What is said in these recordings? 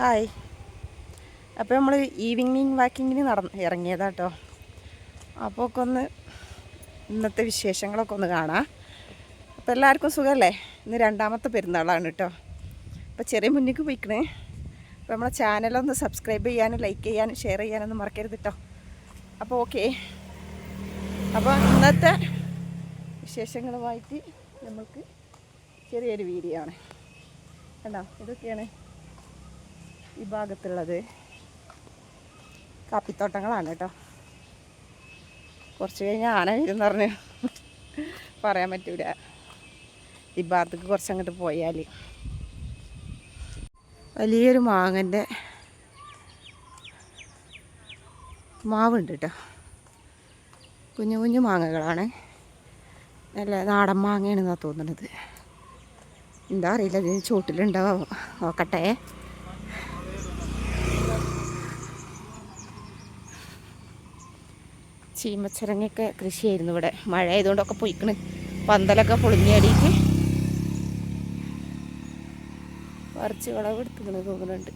Hi. അപ്പോൾ നമ്മൾ evening വാക്കിങ്ങിന് നടന്ന് ഇറങ്ങിയതാട്ടോ. അപ്പോൾ ഒക്കെ ഒന്ന് ഇന്നത്തെ വിശേഷങ്ങളൊക്കെ ഒന്ന് കാണാം. അപ്പോൾ എല്ലാവർക്കും സുഖമല്ലേ? ഇന്ന് രണ്ടാമത്തെ പെരുന്നാളാണ് കേട്ടോ. അപ്പോൾ ചെറിയ മുന്നിക്ക് പോയിക്കണേ. അപ്പോൾ നമ്മളെ ചാനലൊന്ന് സബ്സ്ക്രൈബ് ചെയ്യാനും ലൈക്ക് ചെയ്യാനും ഷെയർ ചെയ്യാനൊന്നും മറക്കരുത് കേട്ടോ. അപ്പോൾ ഓക്കെ അപ്പോൾ ഇന്നത്തെ വിശേഷങ്ങളുമായിട്ട് നമ്മൾക്ക് ചെറിയൊരു വീഡിയോ ആണ്. കണ്ടോ? ഇതൊക്കെയാണ്. ഈ ഭാഗത്തുള്ളത് കാപ്പിത്തോട്ടങ്ങളാണ് കേട്ടോ. കുറച്ച് കഴിഞ്ഞാൽ ആന വരുമെന്ന് പറഞ്ഞ് പറയാൻ പറ്റൂല. ഈ ഭാഗത്തേക്ക് കുറച്ച് അങ്ങോട്ട് പോയാൽ വലിയൊരു മാങ്ങന്റെ മാവുണ്ട് കേട്ടോ. കുഞ്ഞു കുഞ്ഞു മാങ്ങകളാണ്. നല്ല നാടൻ മാങ്ങയാണെന്നാണ് തോന്നുന്നത് എന്താ അറിയില്ല ഇതിന് ചൂട്ടിലുണ്ടാവും നോക്കട്ടെ. ചീമച്ചിറങ്ങയൊക്കെ കൃഷിയായിരുന്നു ഇവിടെ. മഴ ആയതുകൊണ്ടൊക്കെ പൊയ്ക്കണ്. പന്തലൊക്കെ പൊളിഞ്ഞാടിയിട്ട് വിളവ് വിളവെടുത്തുക്കണ് തോന്നുന്നുണ്ട്.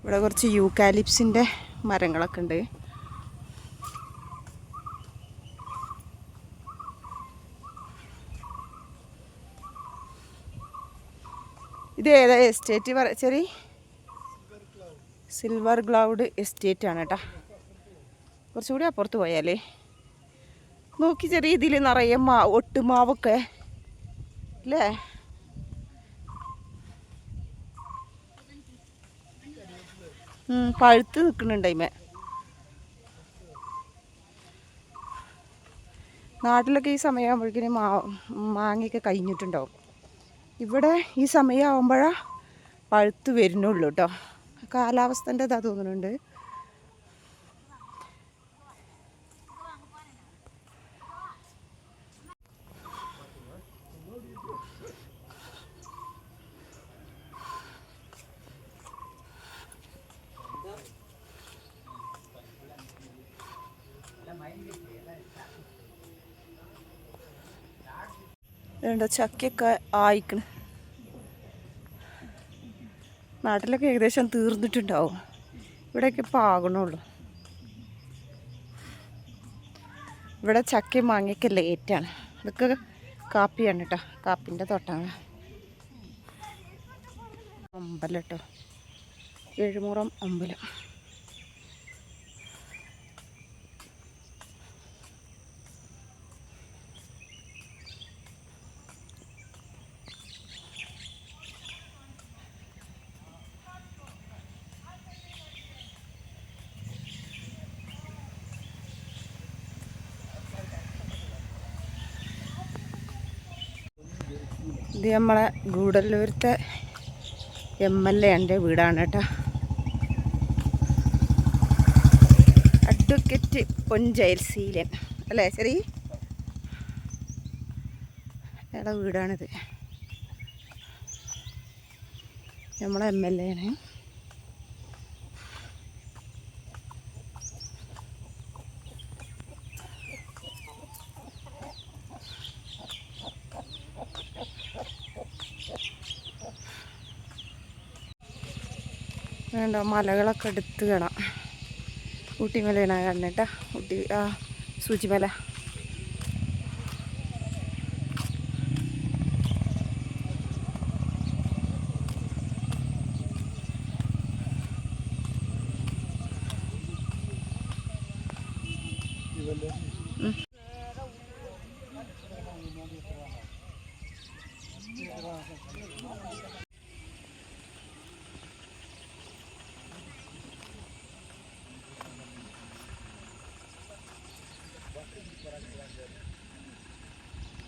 ഇവിടെ കുറച്ച് യൂക്കാലിപ്സിന്റെ മരങ്ങളൊക്കെ ഉണ്ട്. ഇത് ഏതാ? എസ്റ്റേറ്റ് പറ ചെറിയ സിൽവർ ക്ലൗഡ് എസ്റ്റേറ്റ് ആണ് കേട്ടോ കുറച്ചുകൂടി അപ്പുറത്ത് പോയാലേ. നോക്കി ചെറിയ ഇതിൽ നിറയെ മാ ഒട്ടുമാവൊക്കെ അല്ലേ പഴുത്ത് നിൽക്കുന്നുണ്ട് അതിമേ നാട്ടിലൊക്കെ ഈ സമയമാകുമ്പോഴേക്കിനും മാ മാങ്ങയൊക്കെ കഴിഞ്ഞിട്ടുണ്ടാവും. ഇവിടെ ഈ സമയമാകുമ്പോഴാണ് പഴുത്ത് വരുന്നുള്ളൂ കേട്ടോ കാലാവസ്ഥന്റെ ഇതാ തോന്നുന്നുണ്ട്. ഇതുണ്ടോ ചക്കയൊക്കെ ആയിക്കണ്. നാട്ടിലൊക്കെ ഏകദേശം തീർന്നിട്ടുണ്ടാവും. ഇവിടെയൊക്കെ ഇപ്പോൾ ആകണുള്ളൂ. ഇവിടെ ചക്കയും മാങ്ങയൊക്കെ ലേറ്റാണ് ഇതൊക്കെ കാപ്പിയാണ് കേട്ടോ കാപ്പിന്റെ തോട്ടാണ്. അമ്പലം കേട്ടോ എഴുമുറം അമ്പലം. ഇത് നമ്മളെ ഗൂഡല്ലൂരത്തെ എം എൽ എന്റെ വീടാണ് കേട്ടോ. അഡ്വക്കറ്റ് പൊൻജയൽസീലൻ അല്ലേ ശരി? അയാളുടെ വീടാണിത്. നമ്മളെ എം എൽ എ ആണ്. വേണ്ട മലകളൊക്കെ എടുത്ത് കാണാം. ഊട്ടിമലയാണ് കാണുന്നേട്ടാ ഊട്ടി ആ സൂചിമല. ഉം.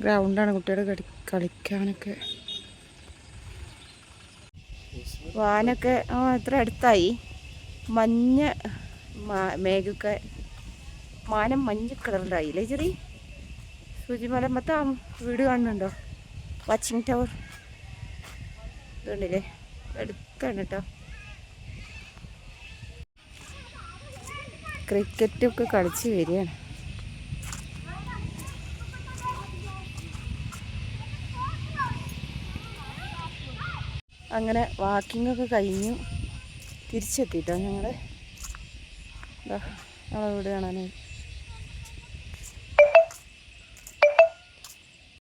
ഗ്രൗണ്ടാണ് കുട്ടികൾ കളി കളിക്കാനൊക്കെ. വാനൊക്കെ ആ എത്ര അടുത്തായി. മഞ്ഞ മേഘൊക്കെ. മാനം മഞ്ഞ കളറിലായില്ലേ ചെറി? സൂചിമലമ്പത്തെ ആ വീട് കാണുന്നുണ്ടോ? Watching tower. ഇതുണ്ടല്ലേ? അടുത്താണ് കേട്ടോ ക്രിക്കറ്റൊക്കെ കളിച്ച് വരികയാണ്. അങ്ങനെ വാക്കിങ്ങൊക്കെ കഴിഞ്ഞു. തിരിച്ചെത്തിയിട്ടോ ഞങ്ങൾ നമ്മളെ വീട് കാണാനായി.